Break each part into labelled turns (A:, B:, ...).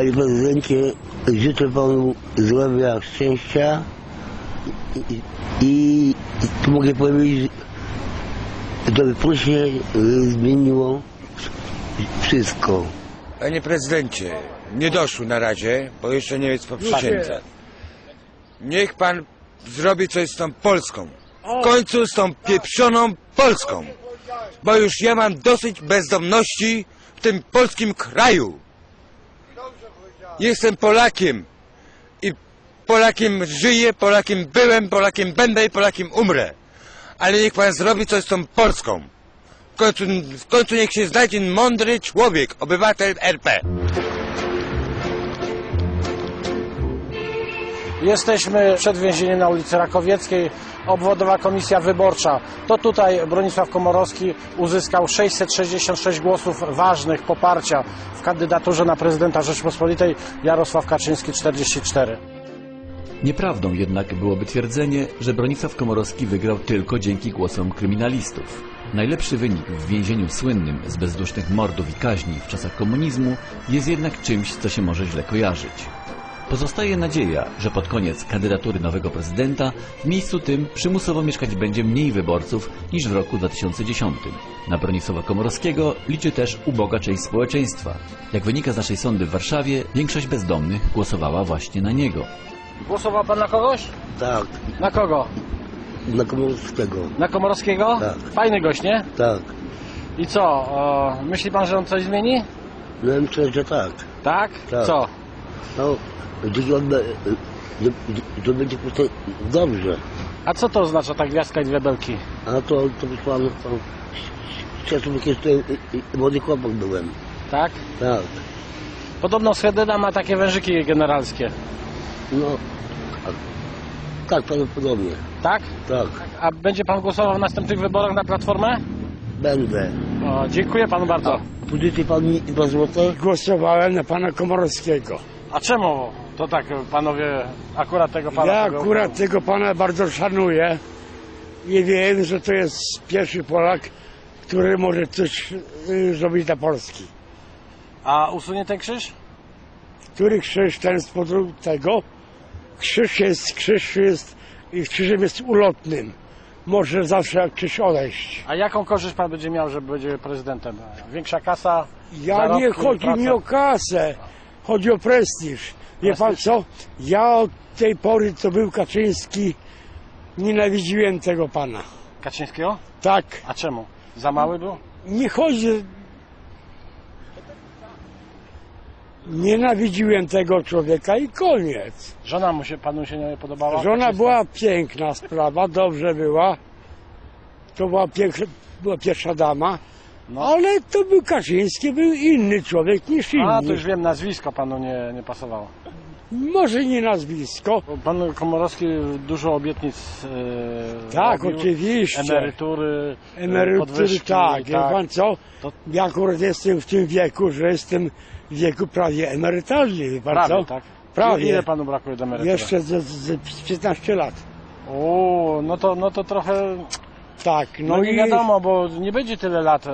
A: Panie prezydencie, życzę panu zdrowia, szczęścia i, i, i tu mogę powiedzieć, że to wypuście zmieniło wszystko.
B: Panie prezydencie, nie doszło na razie, bo jeszcze nie jest po przysiędze. Niech pan zrobi coś z tą Polską. W końcu z tą pieprzoną Polską. Bo już ja mam dosyć bezdomności w tym polskim kraju. Jestem Polakiem. I Polakiem żyję, Polakiem byłem, Polakiem będę i Polakiem umrę. Ale niech pan zrobi coś z tą Polską. W końcu, w końcu niech się znajdzie mądry człowiek, obywatel RP.
C: Jesteśmy przed więzieniem na ulicy Rakowieckiej, obwodowa komisja wyborcza. To tutaj Bronisław Komorowski uzyskał 666 głosów ważnych poparcia w kandydaturze na prezydenta Rzeczypospolitej, Jarosław Kaczyński 44.
D: Nieprawdą jednak byłoby twierdzenie, że Bronisław Komorowski wygrał tylko dzięki głosom kryminalistów. Najlepszy wynik w więzieniu słynnym z bezdusznych mordów i kaźni w czasach komunizmu jest jednak czymś, co się może źle kojarzyć. Pozostaje nadzieja, że pod koniec kandydatury nowego prezydenta w miejscu tym przymusowo mieszkać będzie mniej wyborców niż w roku 2010. Na Bronisława Komorowskiego liczy też uboga część społeczeństwa. Jak wynika z naszej sądy w Warszawie, większość bezdomnych głosowała właśnie na niego.
C: Głosował pan na kogoś?
A: Tak,
C: Na kogo?
A: na Komorowskiego.
C: Na Komorowskiego?
A: Tak.
C: Fajny gość, nie?
A: Tak,
C: I co? O, myśli pan, że on coś zmieni?
A: no myślę, że tak.
C: Tak?
A: Tak.
C: Co?
A: No, jeśli on, be- że, że, że będzie po prostu dobrze.
C: A co to oznacza ta gwiazdka i dwie belki?
A: A to, to by pan, pan czasem jeszcze y, y, młody chłopak byłem.
C: Tak?
A: Tak,
C: Podobno Schedyna ma takie wężyki generalskie.
A: no, tak, tak prawdopodobnie.
C: Tak?
A: Tak,
C: A będzie pan głosował w następnych wyborach na Platformę?
A: będę.
C: O, dziękuję panu bardzo.
A: Pożyczy pan mi dwa złote?
E: Głosowałem na pana Komorowskiego.
C: A czemu to tak panowie akurat tego pana?
E: Ja
C: tego-
E: akurat tego pana bardzo szanuję i wiem, że to jest pierwszy Polak, który może coś y, zrobić dla Polski.
C: A usunie ten krzyż?
E: Który krzyż ten z powodu tego? Krzyż jest, krzyż jest, i krzyżem jest ulotnym. Może zawsze krzyż odejść.
C: A jaką korzyść pan będzie miał, że będzie prezydentem? Większa kasa?
E: Ja nie chodzi
C: praca?
E: mi o kasę, chodzi o prestiż. Wie pan co? Ja od tej pory, co był Kaczyński, nienawidziłem tego pana.
C: Kaczyńskiego?
E: Tak.
C: A czemu? Za mały był?
E: Nie chodzi. Nienawidziłem tego człowieka i koniec.
C: Żona mu się, panu się nie podobała?
E: Żona
C: Kaczyńska?
E: była piękna sprawa, dobrze była. To była, piękna, była pierwsza dama.
C: No.
E: Ale to był Kaczyński, był inny człowiek niż inny.
C: A, to już wiem, nazwisko panu nie, nie pasowało.
E: Może nie nazwisko.
C: Bo Pan Komorowski dużo obietnic e,
E: Tak,
C: robił.
E: oczywiście.
C: Emerytury, e,
E: Emerytury,
C: podwyżki,
E: tak. Wie pan co?
C: To-
E: Ja akurat jestem w tym wieku, że jestem w wieku prawie emerytalnym. Wie pan
C: Prawie,
E: co?
C: tak?
E: Prawie.
C: Ile panu brakuje do emerytury?
E: Jeszcze ze, ze 15 lat.
C: O, no to, no to trochę,
E: Tak,
C: no,
E: no,
C: nie
E: i
C: wiadomo, bo nie będzie tyle lat e,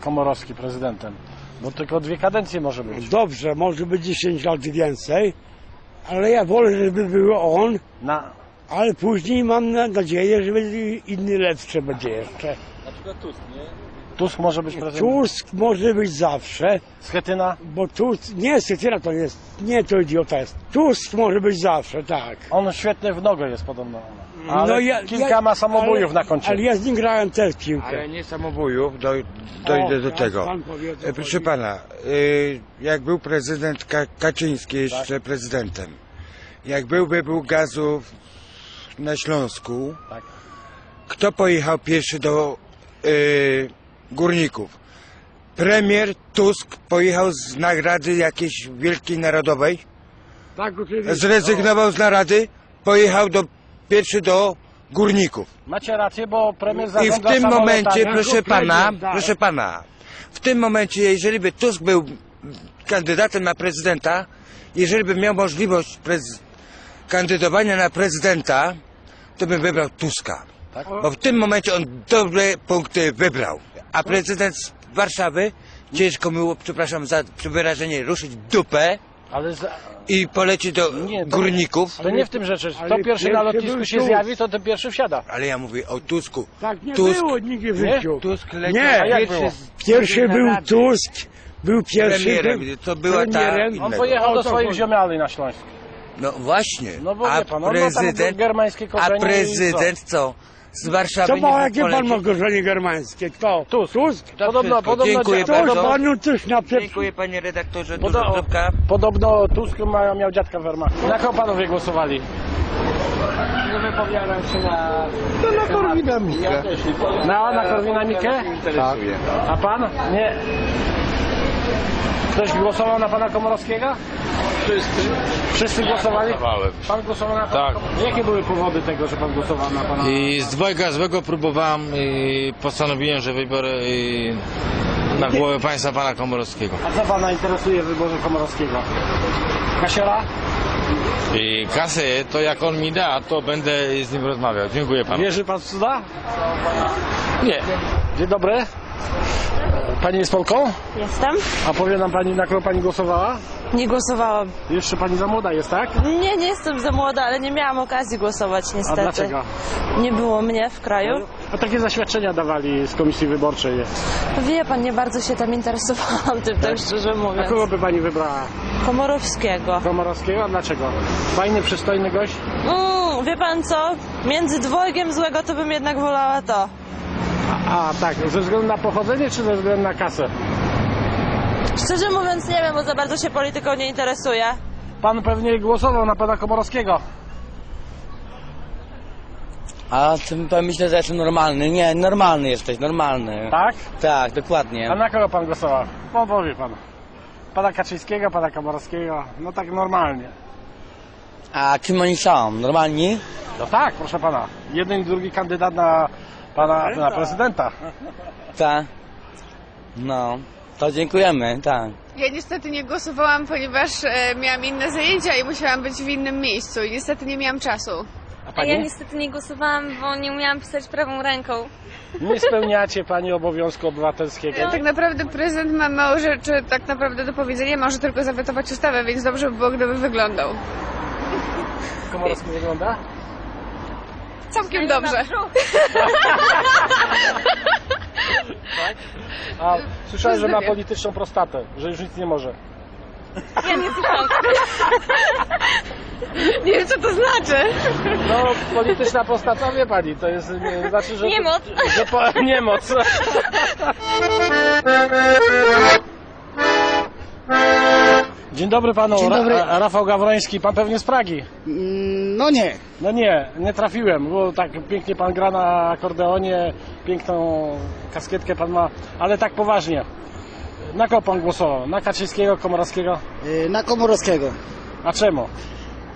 C: Komorowski prezydentem, bo tylko dwie kadencje może być.
E: dobrze, może być 10 lat więcej, ale ja wolę, żeby był on,
C: Na,
E: ale później mam na- nadzieję, że będzie inny lepszy będzie jeszcze.
C: Tusk może być prezydentem.
E: Tusk może być zawsze,
C: Schetyna?
E: bo Tusk, nie, Schetyna to jest, nie to idiota jest. Tusk może być zawsze, tak.
C: On świetny w nogę jest podobno. Ale
E: No ja-
C: kilka
E: ja-
C: ma samobójów
E: ale,
C: na koncie.
E: Ale ja z nim grałem też w piłkę.
B: Ale nie samobójów, doj, dojdę
E: O,
B: do tego.
E: pan powie,
B: E, Proszę
E: chodzi.
B: pana, y, jak był prezydent Ka Kaczyński jeszcze
E: Tak.
B: prezydentem, jak byłby był gazu na Śląsku,
C: Tak.
B: kto pojechał pierwszy do y, górników? Premier Tusk pojechał z nagrady jakiejś wielkiej narodowej,
E: Tak, oczywiście.
B: zrezygnował z narady, pojechał do, pierwszy do górników.
C: Macie rację, bo premier
B: I w
C: zarządza
B: tym
C: samolotami.
B: momencie, proszę pana,
E: tak.
B: proszę pana, w tym momencie, jeżeli by Tusk był kandydatem na prezydenta, jeżeli by miał możliwość prez, kandydowania na prezydenta, to bym wybrał Tuska.
C: Tak?
B: Bo w tym momencie on dobre punkty wybrał. A prezydent z Warszawy ciężko mu, przepraszam za wyrażenie, ruszyć dupę,
C: Ale za...
B: i poleci do
C: Nie, to-
B: górników.
C: to nie w tym rzeczy.
E: Ale
C: Kto pierwszy na lotnisku się
E: Tusk.
C: zjawi, to ten pierwszy wsiada.
B: Ale ja mówię o Tusku.
E: Tak nie
B: Tusk.
E: było nigdy w
C: Nie?
E: życiu.
B: Tusk leciał
E: Nie,
C: a jak
B: pierwszy
C: było?
E: Pierwszy był. Tusk, był pierwszy.
B: Premierem, to była ta
E: premierem.
C: On pojechał do
E: to
C: swoich ziomali na Śląsk.
B: No właśnie.
C: No bo
B: a
C: wie pan, on ma tam
B: prezydent,
C: germańskie
B: a prezydent co? Z Warszawy
E: Co ma, jakie pan ma korzenie germańskie? Kto?
C: Tusk.
E: Tusk?
B: To
C: Podobno,
B: wszystko.
C: podobno,
B: Dziękuję
C: dzia-
E: To
B: bardzo.
E: panu coś na.
B: Dziękuję panie redaktorze,
C: Podo-
B: zdrówka.
C: Podobno Tusk ma, miał dziadka w Wehrmachcie. Na kogo panowie głosowali?
F: Nie wypowiadam się na...
E: To na Korwin-Mikke.
C: Na, na Korwina Mikke?
F: Tak.
C: A pan? Nie. Ktoś głosował na pana Komorowskiego?
F: Wszyscy?
C: Wszyscy głosowali?
F: Głosowałem.
C: Pan głosował na
F: Tak.
C: Jakie były powody tego, że pan głosował na pana?
F: I z dwojga złego próbowałem i postanowiłem, że wybiorę y, na głowę państwa pana Komorowskiego.
C: A co pana interesuje w wyborze Komorowskiego? Kasiora?
F: I kasę to jak on mi da, to będę z nim rozmawiał. Dziękuję panu.
C: Wierzy pan w cuda?
F: Nie.
C: Dzień dobry. Pani jest Polką?
G: Jestem.
C: A powie nam pani, na kogo pani głosowała?
G: Nie głosowałam.
C: Jeszcze pani za młoda jest, tak?
G: Nie, nie jestem za młoda, ale nie miałam okazji głosować
C: A
G: niestety.
C: dlaczego?
G: Nie było mnie w kraju.
C: A takie zaświadczenia dawali z komisji wyborczej.
G: Wie pan, nie bardzo się tam interesowałam tym, tak szczerze
C: A
G: mówiąc.
C: kogo by pani wybrała?
G: Komorowskiego.
C: Komorowskiego? A dlaczego? Fajny, przystojny gość?
G: Mm, wie pan co? Między dwojgiem złego to bym jednak wolała to.
C: A, tak, ze względu na pochodzenie czy ze względu na kasę?
G: Szczerze mówiąc nie wiem, bo za bardzo się polityką nie interesuję.
C: Pan pewnie głosował na pana Komorowskiego.
H: A ty to myślę, że jestem normalny. Nie, normalny jesteś, normalny.
C: Tak?
H: Tak,
C: A
H: dokładnie.
C: na kogo pan głosował? No powie pan. Pana Kaczyńskiego, pana Komorowskiego. No tak normalnie.
H: A kim oni są? Normalni?
C: No tak, proszę pana. Jeden i drugi kandydat na pana na prezydenta.
H: Tak. No, to dziękujemy, tak.
I: Ja niestety nie głosowałam, ponieważ e, miałam inne zajęcia i musiałam być w innym miejscu i niestety nie miałam czasu.
C: A
J: A
C: pani?
J: ja niestety nie głosowałam, bo nie umiałam pisać prawą ręką.
C: Nie spełniacie pani obowiązku obywatelskiego.
I: Tak naprawdę prezydent ma mało rzeczy tak naprawdę do powiedzenia, może tylko zawetować ustawę, więc dobrze by było, gdyby wyglądał.
C: Komorowski wygląda?
I: Całkiem dobrze.
C: A słyszałem, że ma polityczną prostatę, że już nic nie może.
J: Ja nie słucham.
I: Nie wiem, co to znaczy.
C: No, polityczna prostata, wie pani, to jest, nie, znaczy, że...
J: Niemoc.
C: Że po, niemoc. Dzień dobry panu,
H: Dzień dobry.
C: Ra, Rafał Gawroński, pan pewnie z Pragi.
H: No nie.
C: No nie, nie trafiłem, bo tak pięknie pan gra na akordeonie, piękną kaskietkę pan ma, ale tak poważnie. Na kogo pan głosował? Na Kaczyńskiego, Komorowskiego?
H: Y, Na Komorowskiego.
C: A czemu?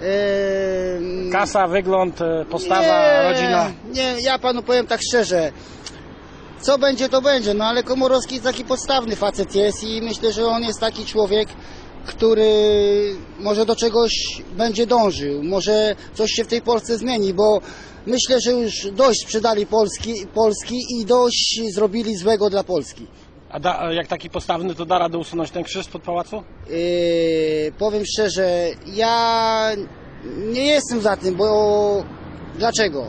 H: Yy,
C: Kasa, wygląd, e, postawa,
H: nie,
C: rodzina.
H: Nie, ja panu powiem tak szczerze. Co będzie, to będzie. No ale Komorowski taki podstawny facet jest i myślę, że on jest taki człowiek, który może do czegoś będzie dążył. Może coś się w tej Polsce zmieni, bo myślę, że już dość sprzedali Polski, Polski i dość zrobili złego dla Polski.
C: A da, jak taki postawny, to da radę usunąć ten krzyż pod pałacu?
H: Yy, powiem szczerze, ja nie jestem za tym, bo dlaczego?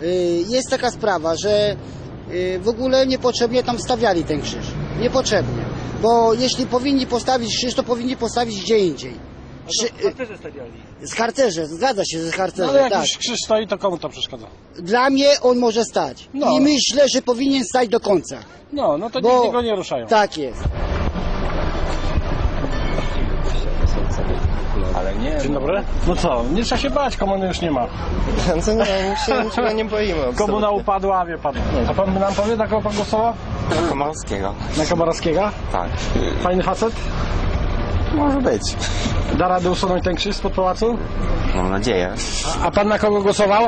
H: Yy, jest taka sprawa, że yy, w ogóle niepotrzebnie tam stawiali ten krzyż. Niepotrzebnie. Bo jeśli powinni postawić krzyż, to powinni postawić gdzie indziej. Krzy- z harcerze, zgadza się, z
C: No,
H: harcerze,
C: ale jak
H: tak.
C: już krzyż stoi, to komu to przeszkadza?
H: Dla mnie on może stać.
C: No.
H: I myślę, że powinien stać do końca.
C: No, no to
H: Bo-
C: nikt go nie ruszają.
H: Tak jest.
C: Dzień dobry. No co, nie trzeba się bać, komuny już nie ma.
K: Co nie, się niczego nie boimy.
C: Komuna upadła, wie pan. A pan nam powie, na kogo pan głosował?
K: Komorowskiego.
C: Na Komorowskiego?
K: Tak.
C: Fajny facet?
K: Może być.
C: Da radę usunąć ten krzyż spod pałacu?
K: Mam nadzieję.
C: A, a pan na kogo głosował?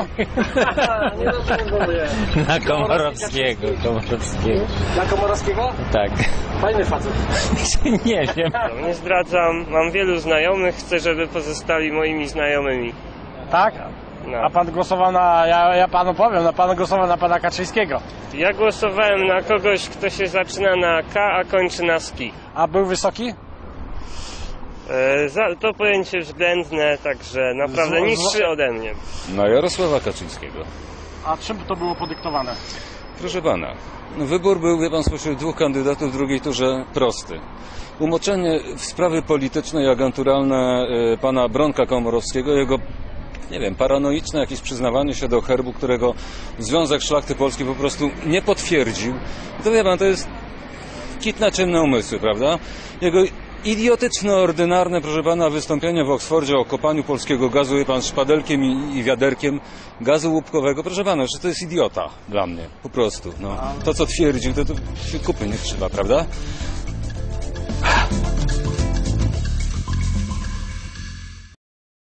F: Na Komorowskiego. Komorowskiego.
C: Na Komorowskiego?
F: Tak.
C: Fajny facet.
F: nie wiem.
L: Nie zdradzam, mam wielu znajomych, chcę, żeby pozostali moimi znajomymi.
C: Tak?
L: No.
C: A pan głosował na, ja, ja panu powiem, na pan głosował na pana Kaczyńskiego.
L: Ja głosowałem na kogoś, kto się zaczyna na K, a kończy na ski.
C: A był wysoki?
L: E, za, to pojęcie względne, także naprawdę
C: Zło-
L: niższy ode mnie.
M: Na Jarosława Kaczyńskiego.
C: A czym to było podyktowane?
M: Proszę pana, no wybór był, wie pan, spośród dwóch kandydatów w drugiej turze prosty. Umoczenie w sprawy polityczne i agenturalne e, pana Bronka Komorowskiego, jego, nie wiem, paranoiczne jakieś przyznawanie się do herbu, którego Związek Szlachty Polskiej po prostu nie potwierdził. To wie pan, to jest kit na ciemne umysły, prawda? Jego idiotyczne, ordynarne, proszę pana, wystąpienie w Oksfordzie o kopaniu polskiego gazu, wie pan, szpadelkiem i, i wiaderkiem gazu łupkowego, proszę pana, że to jest idiota dla mnie, po prostu. No. To, co twierdził, to, to kupy nie trzyma, prawda?